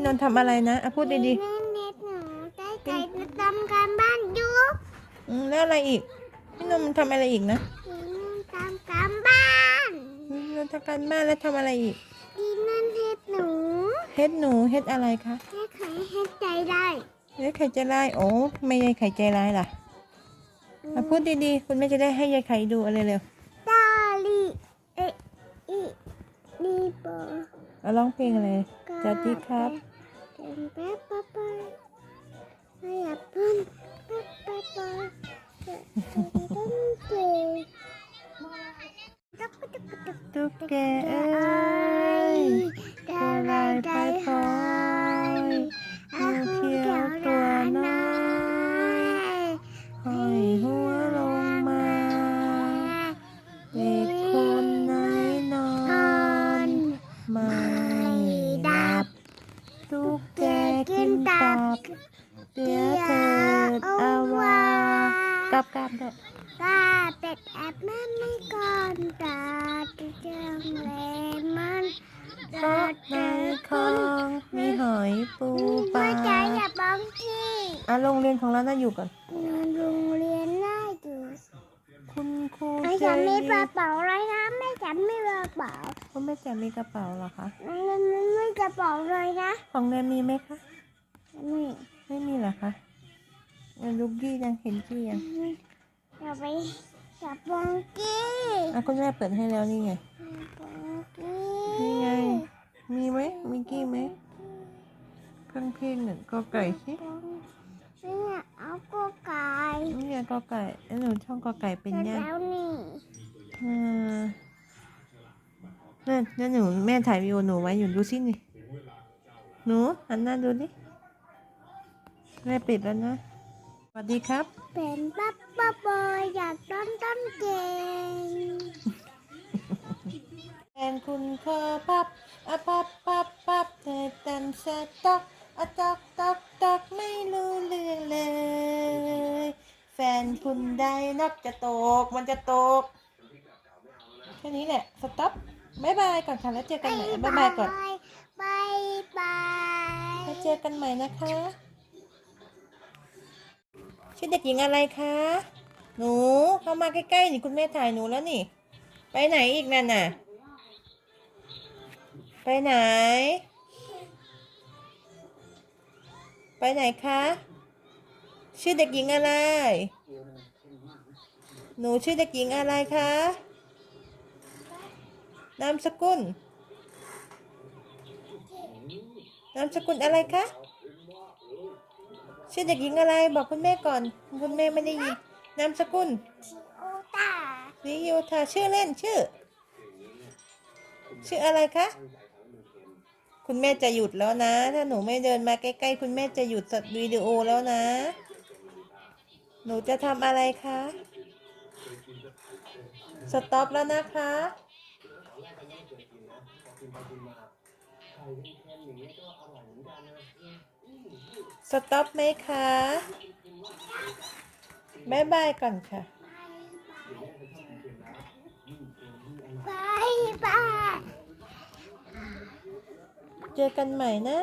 พี่นนท์ทำอะไรนะอะพูดดีเน็ตเน็ตหนูได้ไก่ทำการบ้านอยู่ๆอืมแล้วอะไรอีก พี่นนท์มันทำอะไรอีกนะพี่นุ่นทำการบ้านพี่นนท์ทำการบ้านแล้วทำอะไรอีกพี่นุ่นเฮ็ดหนูเฮ็ดหนูเฮ็ดอะไรคะให้ใครเฮ็ดใจได้เฮ็ดไข่ใจร้ายโอ้ไม่ยายไข่ใจร้ายล่ะอะพูดดีๆ คุณแม่จะได้ให้ยายไข่ดูอะไรเร็วตาลีเอะอีลีโบ เอาร้องเพลงอะไรสวัสดีครับ เดินแป๊บป๊บป๊บไม่อย นตับเสียเถิดอาวากลับกลับด้วยตาเป็ดแอบแม่ไม่ก่อนตาจะเจิงเลยมันเพราะในคลองมีหอยปูปไม่ลาใจอย่าบังที่อะโรงเรียนของเราน่าอยู่ก่อนนอนโรงเรียนได้อยู่คุณครูไม่ใจฉันมีดีกระเป๋าอะไรนะไม่ฉันมีกระเป๋าคุณแม่จะมีกระเป๋าเหรอคะมันไม่กระเป๋าเลยนะ ของเนยมีไหมคะ นี่ไม่มีเหรอคะอะลูกกี้ยังเห็นกี้ยังเราไปจับบังกี้อะคุณแม่เปิดให้แล้วนี่ไงบังกี้นี่ไง มีไหมมีกี้ไหมเครื่องเพลงหนึ่งกอไก่สิเนี่ยเอากูไก่นี่ไงกอไก่แล้วหนูช่องกอไก่เป็นยังแล้วนี่อ่านั่นนั่นหนูแม่ถ่ายวิดีโอหนูไว้อยู่ดูสินี่หนูหันหน้าดูดิ แม่ปิดแล้วนะ สวัสดีครับ เป็นปั๊บปั๊บบอยอยากต้นต้นเก่งแฟนคุณคอพับอะปับปับปับเธอตันสต๊อกอะตอกตอกตอกไม่รู้เรื่องเลย แฟนคุณได้นับจะตก มันจะตก แค่นี้แหละ สต็อปบายบายก่อนค่ะ แล้วเจอกันใหม่บายบายก่อนบายบายแล้วเจอกันใหม่นะคะ ชื่อเด็กหญิงอะไรคะ หนูเข้ามาใกล้ๆนี่คุณแม่ถ่ายหนูแล้วนี่ ไปไหนอีกนั่นน่ะ ไปไหน ไปไหนคะ ชื่อเด็กหญิงอะไร หนูชื่อเด็กหญิงอะไรคะ นามสกุล นามสกุลอะไรคะ ชื่อเด็กหญิงอะไรบอกคุณแม่ก่อน คุณแม่ไม่ได้ยินนามสกุลโอตาวิโยธาชื่อเล่นชื่อ ชื่ออะไรคะคุณแม่จะหยุดแล้วนะ ถ้าหนูไม่เดินมาใกล้ๆ คุณแม่จะหยุดสัตว์วิดีโอแล้วนะ หนูจะทำอะไรคะสต็อปแล้วนะคะ สต็อปไหมคะบายบายก่อนค่ะบายบายเจอกันใหม่นะ